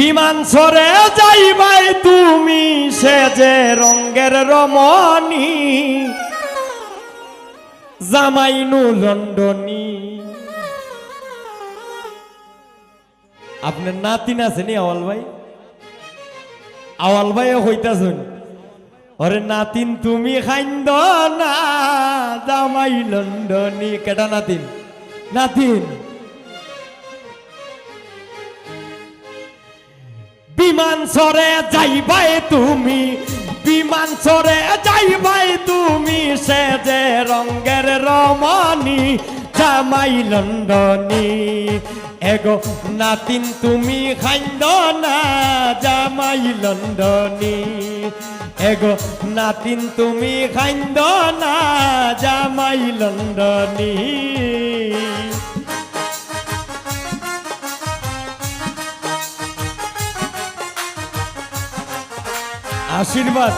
বিমান সরে যাইবাই তুমি সে যে রঙ্গের রমণী। জামাইনু লন্ডনী। আপনার নাতিন আছে নি আওয়াল ভাই? আওয়াল ভাই হইতাছুন ওরে নাতিন, তুমি খাইন্দ না, জামাই লন্ডনী। কেটা নাতিন? নাতিন। বিমান সরে যাইবাই তুমি, বিমান সরে যাইবাই তুমি, সে যে রঙ্গের রমণী জামাই লন্ডনী এগো নাতিন, তুমি খাইন্দ না জামাই লন্ডনী এগো নাতিন, তুমি খাইন্দ না জামাই লন্ডনী আশীর্বাদ!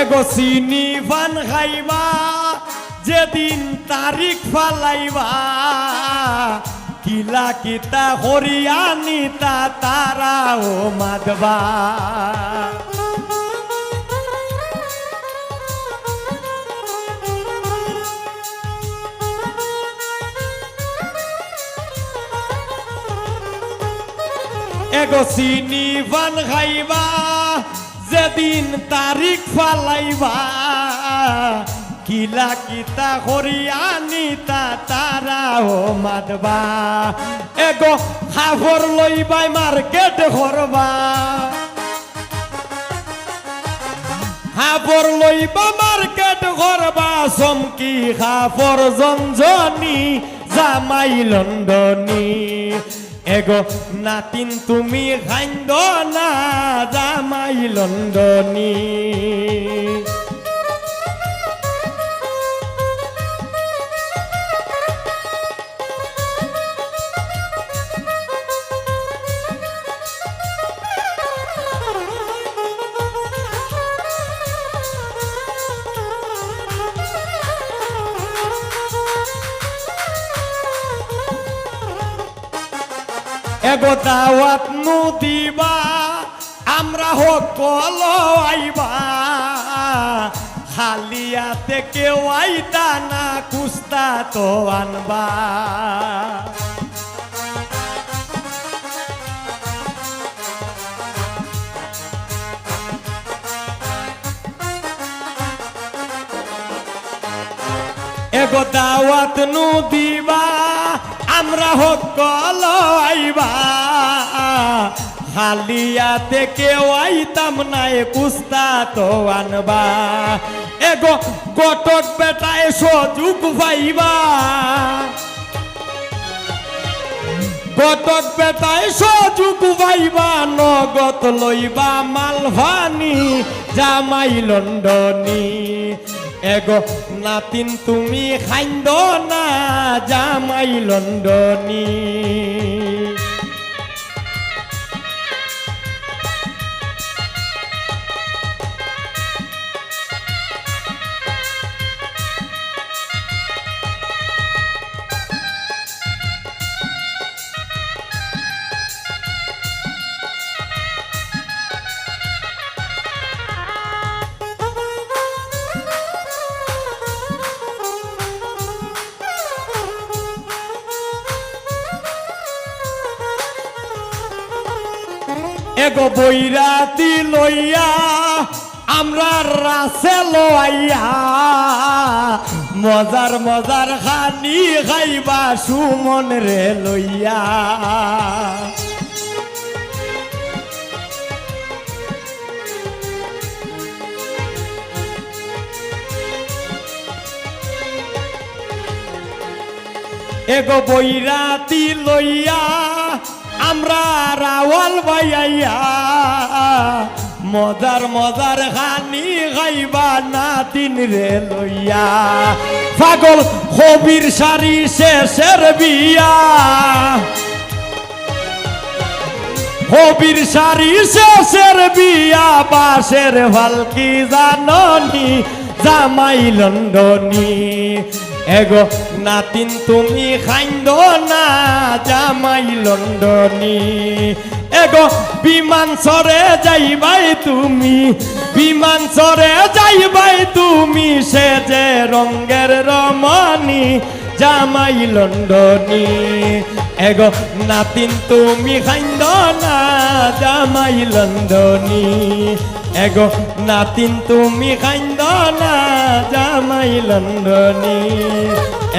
এগো চিনি পান খাইবা, যেদিন তারিখ ফালাইবা। কিলা কিতা হরিয়ানি তা তারা ও মাদবা এগো চিনি পান খাইবা, যেদিন তারিখ ফালাইবা। কিলা কিতা হরিয়ানি তা তারা, ও মাদবা এগো খাফর লইবাই মার্কেট করবা হাফর লইবা মার্কেট করবা চমকি হাফর জঞ্জনি, জামাই লন্ডনী এগো নাতিন তুমি খাইন্দ না জামাই লন্ডনী। এগো দাওয়াত নু দিবা আমরা হোক কল আইবা। খালিয়াতে কেউ আইতা না, কুস্তা তো আনবা। এগো দাওয়াত নু দিবা আমরা হোক কল আইবা হালিয়াতে কেউ আইতাম না এ কুস্তা তো আনবা। এগো গটক বেটায় সজুক পাইবা গটক বেটায় সজুক পাইবা নগত লইবা মালভানি, জামাই লন্ডনী। এগো নাতিন তুমি খাইন্দ না জামাই লন্ডনী। এগো বৈরাতি লইয়া, আমরা রাসে লইয়া মজার মজার খানি খাইবা সুমন রে লইয়া। এগো বৈরাতি লইয়া আমরা রাওয়াল বাইয়া মজার মজার গাইবা না তিন রে লইয়া। পাগল কবির সারি শেষের বিয়া হবির সারি শেষের বিয়া বাসের ভালকি জাননি? জামাই লন্ডনি এগো নাতিন, তুমি খাইন্দ না, জামাই লন্ডনি এগো বিমান সরে যাইবাই তুমি, বিমান সরে যাইবাই তুমি, সে যে রঙ্গের রমণী, জামাই লন্ডনি এগো নাতিন, তুমি খাইন্দ না জামাই লন্ডনি। এগো নাতিন, তুমি খাইন্দ না জামাই লন্ডনি।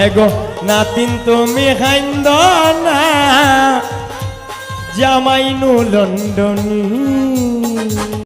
এগো নাতিন, তুমি খাইন্দ না জামাইনু লন্ডনী।